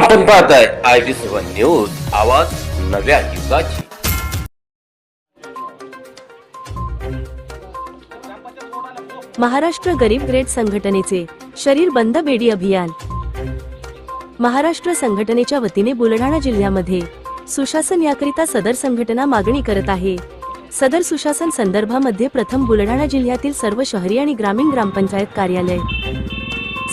आपण पाहताय I B seven news आवाज नव्या युगाची. महाराष्ट्र गरीब ग्रेड संघटनेचे शरीर बंद बेडी अभियान. महाराष्ट्र संघटनेच्या वतीने बुलढाणा जिल्ह्यामध्ये सुशासन याकरिता सदर संघटना मागणी करत आहे. सदर सुशासन संदर्भामध्ये प्रथम बुलढाणा जिल्ह्यातील सर्व शहरी आणि ग्रामीण ग्रामपंचायत कार्यालय.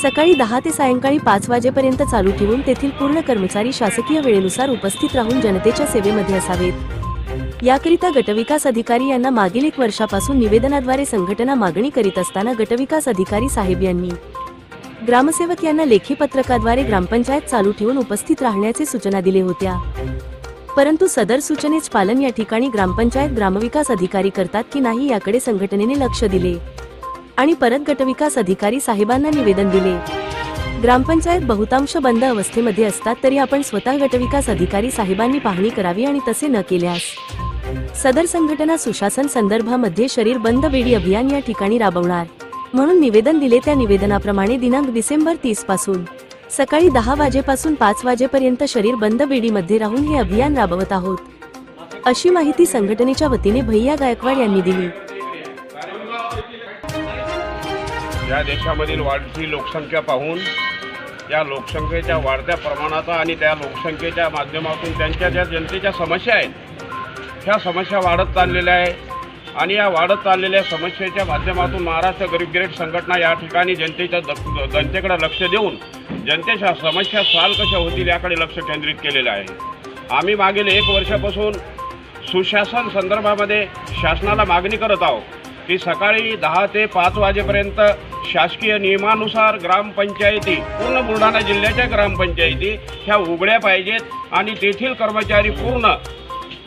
सकाळी दहा ते सायंकाळी पाच वाजेपर्यंत चालू ठेवून तेथील पूर्ण कर्मचारी शासकीय वेळेनुसार उपस्थित राहून जनतेच्या सेवेमध्ये असावेत. याकरिता गटविकास अधिकारी यांना मागील एक वर्षापासून निवेदनाद्वारे संघटना मागणी करीत असताना गटविकास अधिकारी साहेब यांनी ग्रामसेवक यांना लेखी पत्रकाद्वारे ग्रामपंचायत चालू ठेवून उपस्थित राहण्याचे सूचना दिले होत्या. परंतु सदर सूचनेच पालन या ठिकाणी ग्रामपंचायत ग्रामविकास अधिकारी करतात की नाही याकडे संघटनेने लक्ष दिले. आणि परत गटविकास अधिकारी साहेबांना निवेदन दिले. ग्रामपंचायत बहुतांश बंद अवस्थेमध्ये असतात तरी आपण स्वतः गटविकास अधिकारी साहेबांनी पाहणी करावी आणि तसे न केल्यास. सदर संघटना सुशासन संदर्भामध्ये शरीर बंद वेडी अभियान या ठिकाणी राबवणार. म्हणून निवेदन दिले त्या निवेदनाप्रमाणे दिनांक डिसेंबर तीसपासून. सकाळी दहा वाजेपासून पाच वाजेपर्यंत शरीर बंद बेडीमध्ये राहून हे अभियान राबवत आहोत. अशी माहिती संघटनेच्या वतीने भैया गायकवाड यांनी दिली. या देशामधील वाढती लोकसंख्या पाहून या लोकसंख्येच्या वाढत्या प्रमाणाचा आणि त्या लोकसंख्येच्या माध्यमातून त्यांच्या ज्या जनतेच्या समस्या आहेत ह्या समस्या वाढत चाललेल्या आहे. आणि या वाढत चाललेल्या समस्येच्या माध्यमातून महाराष्ट्र गरीब ग्रेड संघटना या ठिकाणी जनतेच्या जनतेकडे लक्ष देऊन जनतेच्या समस्या साल कशा होतील याकडे लक्ष केंद्रित केलेलं आहे. आम्ही मागील एक वर्षापासून सुशासन संदर्भामध्ये शासनाला मागणी करत आहोत. की सकाळी दहा ते पाच वाजेपर्यंत शासकीय नियमानुसार ग्रामपंचायती पूर्ण बुलढाणा जिल्ह्याच्या ग्रामपंचायती ह्या उघड्या पाहिजेत आणि तेथील कर्मचारी पूर्ण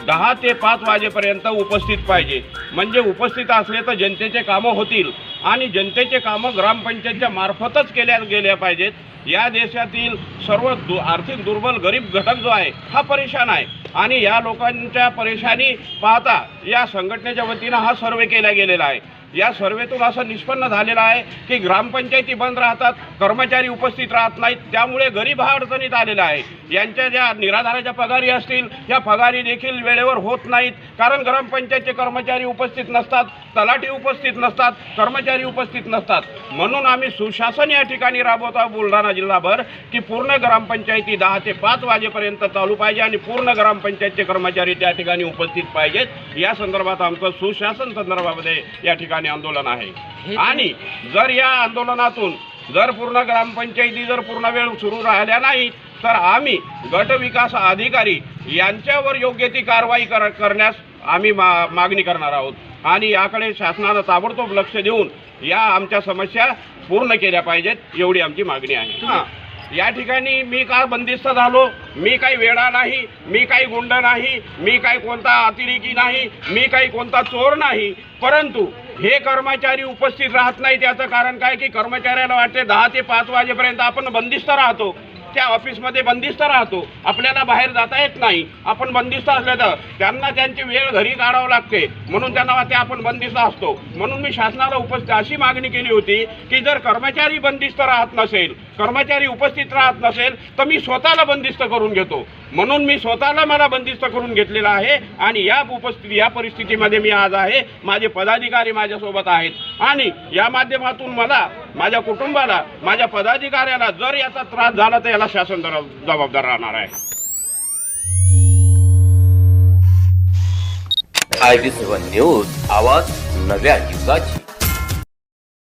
दहा ते पाच वाजेपर्यंत उपस्थित पाहिजे म्हणजे उपस्थित असले तर जनतेचे कामं होतील. आणि जनतेचे कामं ग्रामपंचायतच्या मार्फतच केल्या गेल्या पाहिजेत. या देशातील सर्व दु आर्थिक दुर्बल गरीब घटक जो आहे हा परेशान आहे. आणि या लोकांच्या परेशानी पाहता या संघटनेच्या वतीनं हा सर्वे केला गेलेला आहे. या सर्वेतून असं निष्पन्न झालेलं आहे की ग्रामपंचायती बंद राहतात कर्मचारी उपस्थित राहत नाहीत त्यामुळे गरीब हा अडचणीत आलेला आहे. यांच्या ज्या निराधाराच्या पगारी असतील या पगारी देखील वेळेवर होत नाहीत. कारण ग्रामपंचायतचे कर्मचारी उपस्थित नसतात तलाठी उपस्थित नसतात कर्मचारी उपस्थित नसतात. म्हणून आम्ही सुशासन या ठिकाणी राबवत आहोत बुलढाणा जिल्हाभर की पूर्ण ग्रामपंचायती दहा ते पाच वाजेपर्यंत चालू पाहिजे आणि पूर्ण ग्रामपंचायतचे कर्मचारी त्या ठिकाणी उपस्थित पाहिजेत. या संदर्भात आमचं सुशासन संदर्भामध्ये या ठिकाणी आंदोलन आहे. आणि जर या आंदोलनातून जर पूर्ण ग्रामपंचायती जर पूर्ण वेळ सुरू राहिल्या नाही तर आम्ही गट विकास अधिकारी यांच्यावर योग्य ती कारवाई कर करण्यास आम्ही मा मागणी करणार आहोत. आणि याकडे शासनानं ताबडतोब लक्ष देऊन या आमच्या समस्या पूर्ण केल्या पाहिजेत एवढी आमची मागणी आहे. हां. या ठिकाणी मी का बंदिस्त झालो? मी काही वेडा नाही मी काही गुंड नाही मी काही कोणता अतिरेकी नाही मी काही कोणता चोर नाही परंतु हे कर्मचारी उपस्थित राहत नाही त्याचं कारण काय की कर्मचाऱ्याला वाटते दहा ते पाच वाजेपर्यंत आपण बंदिस्त राहतो. त्या ऑफिसमध्ये बंदिस्त राहतो. आपल्याला बाहेर जाता येत नाही. आपण बंदिस्त असल्या तर त्यांना त्यांची वेळ घरी काढावं लागते. म्हणून त्यांना वाटते आपण बंदिस्त असतो. म्हणून मी शासनाला उपस्थित अशी मागणी केली होती की जर कर्मचारी बंदिस्त राहत नसेल कर्मचारी उपस्थित राहत नसेल तर मी स्वतःला बंदिस्त करून घेतो. म्हणून मी स्वतःला मला बंदिस्त करून घेतलेला आहे आणि या उपस्थिती या परिस्थितीमध्ये मी आज आहे. माझे पदाधिकारी माझ्यासोबत आहेत. आणि या माध्यमातून मला माझ्या कुटुंबाला माझ्या पदाधिकाऱ्याला जर याचा त्रास झाला तर याला शासन जबाबदार राहणार आहे. आय बी सेवन न्यूज आवाज नव्या युगाची.